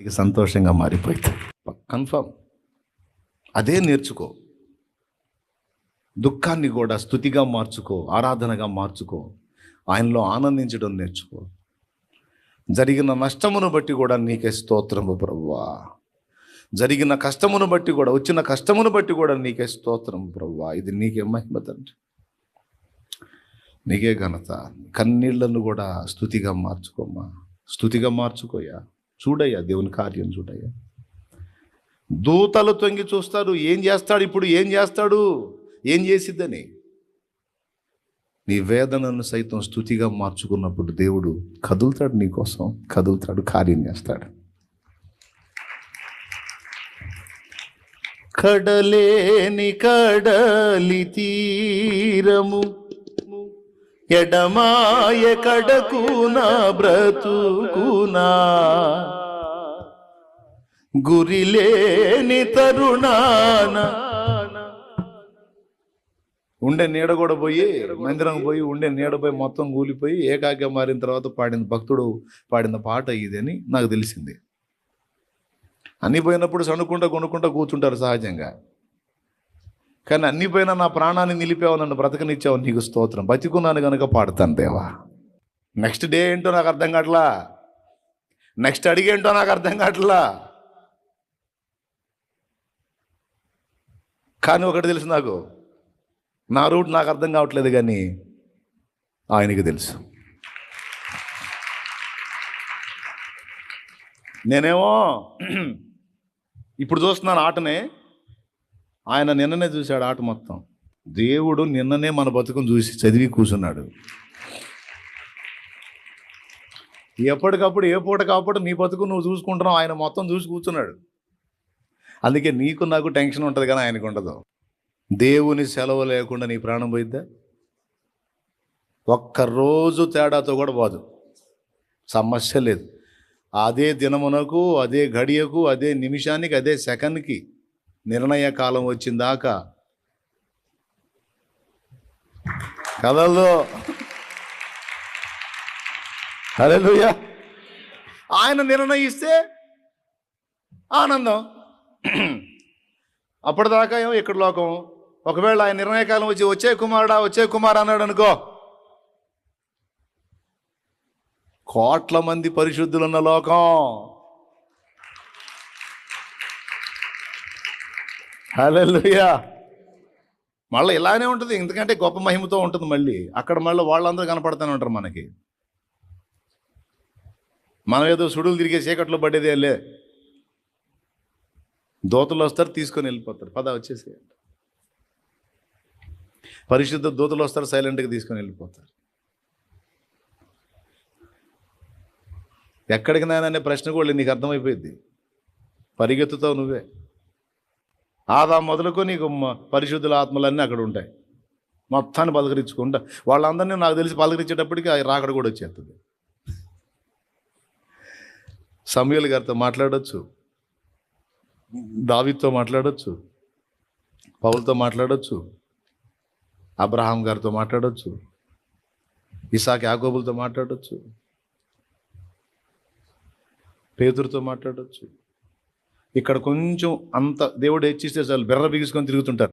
నీకు సంతోషంగా మారిపోయింది కన్ఫర్మ్ అదే నేర్చుకో. దుఃఖాన్ని కూడా స్థుతిగా మార్చుకో ఆరాధనగా మార్చుకో ఆయనలో ఆనందించడం నేర్చుకో. జరిగిన నష్టమును బట్టి కూడా నీకే స్తోత్రము ప్రవ్వా. జరిగిన కష్టమును బట్టి కూడా వచ్చిన కష్టమును బట్టి కూడా నీకే స్తోత్రం ప్రవ్వా. ఇది నీకే మహిమ తండ్రి. నీకే ఘనత. కన్నీళ్ళను కూడా స్థుతిగా మార్చుకోమ్మా. స్థుతిగా మార్చుకోయా చూడయ్యా దేవుని కార్యం చూడయ్యా. దూతలు తొంగి చూస్తారు ఏం చేస్తాడు ఇప్పుడు ఏం చేస్తాడు ఏం చేసిద్దని. నీ వేదనను సైతం స్థుతిగా మార్చుకున్నప్పుడు దేవుడు కదులుతాడు నీకోసం కదులుతాడు కార్యం చేస్తాడు. కడలేని కడలి తీరము ఎడమాయ కడకునా బ్రతుకునా? గురిలేని తరుణాన. ఉండే నీడ కూడా పోయి మందిరం పోయి ఉండే నీడ పోయి మొత్తం కూలిపోయి ఏకాగ్గా మారిన తర్వాత పాడిన భక్తుడు పాడిన పాట ఇదని నాకు తెలిసింది. అన్ని పోయినప్పుడు సణుకుంటా కొనుక్కుంటా కూర్చుంటారు సహజంగా. కానీ అన్ని పోయినా నా ప్రాణాన్ని నిలిపావు నన్ను బ్రతకనిచ్చావు నీకు స్తోత్రం. బతికున్నాను కనుక పాడతాను దేవా. నెక్స్ట్ డే ఏంటో నాకు అర్థం కావట్లా? నెక్స్ట్ అడిగేంటో నాకు అర్థం కావట్లా? కానీ ఒకటి తెలుసు నాకు. నా రూట్ నాకు అర్థం కావట్లేదు కానీ ఆయనకి తెలుసు. నేనేమో ఇప్పుడు చూస్తున్నాను ఆటనే. ఆయన నిన్ననే చూశాడు ఆట మొత్తం. దేవుడు నిన్ననే మన బతుకును చూసి చదివి కూర్చున్నాడు ఎప్పటికప్పుడు ఏ పూట కాప్పుడు నీ బతుకు నువ్వు చూసుకుంటున్నావు ఆయన మొత్తం చూసి కూర్చున్నాడు. అందుకే నీకు నాకు టెన్షన్ ఉంటుంది కానీ ఆయనకు ఉండదు. దేవుని సెలవు లేకుండా నీ ప్రాణం పోయిద్దా? ఒక్కరోజు తేడాతో కూడా పోదు. సమస్య లేదు. అదే దినమునకు అదే గడియకు అదే నిమిషానికి అదే సెకండ్కి నిర్ణయ కాలం వచ్చిందాకా కదలదు హల్లెలూయా. ఆయన నిర్ణయిస్తే ఆనందం. అప్పటిదాకా ఏమో ఇక్కడ లోకం. ఒకవేళ ఆయన నిర్ణయకాలం వచ్చి వచ్చే కుమారుడా వచ్చే కుమార్ అన్నాడు అనుకో. కోట్ల మంది పరిశుద్ధులున్న లోకం. హల్లెలూయా. మళ్ళీ ఇలానే ఉంటుంది ఎందుకంటే గొప్ప మహిమతో ఉంటుంది మళ్ళీ. అక్కడ మళ్ళీ వాళ్ళందరూ కనపడుతూనే ఉంటారు మనకి. మనం ఏదో సుడులు తిరిగే చీకట్లో పడేదే లే. దోతలు వస్తారు తీసుకొని వెళ్ళిపోతారు. పద వచ్చేసి పరిశుద్ధ దూతలు వస్తారు సైలెంట్గా తీసుకొని వెళ్ళిపోతారు. ఎక్కడికి నాయననే ప్రశ్న కూడా నీకు అర్థమైపోయింది పరిగెత్తుతావు నువ్వే. ఆదా మొదలుకు నీకు పరిశుద్ధుల ఆత్మలన్నీ అక్కడ ఉంటాయి. మొత్తాన్ని పలకరించుకుంటా. వాళ్ళందరినీ నాకు తెలిసి పలకరించేటప్పటికి ఆ రాకడ కూడా వచ్చేస్తుంది. సమయల్ గారితో మాట్లాడచ్చు. దావితో మాట్లాడచ్చు. పౌలతో మాట్లాడచ్చు. అబ్రహాం గారితో మాట్లాడచ్చు. ఇసాక్ యాగోబులతో మాట్లాడచ్చు. పేతురుతో మాట్లాడచ్చు. ఇక్కడ కొంచెం అంత దేవుడు హెచ్చిస్తే చాలు బెర్ర బిగుసుకొని తిరుగుతుంటారు.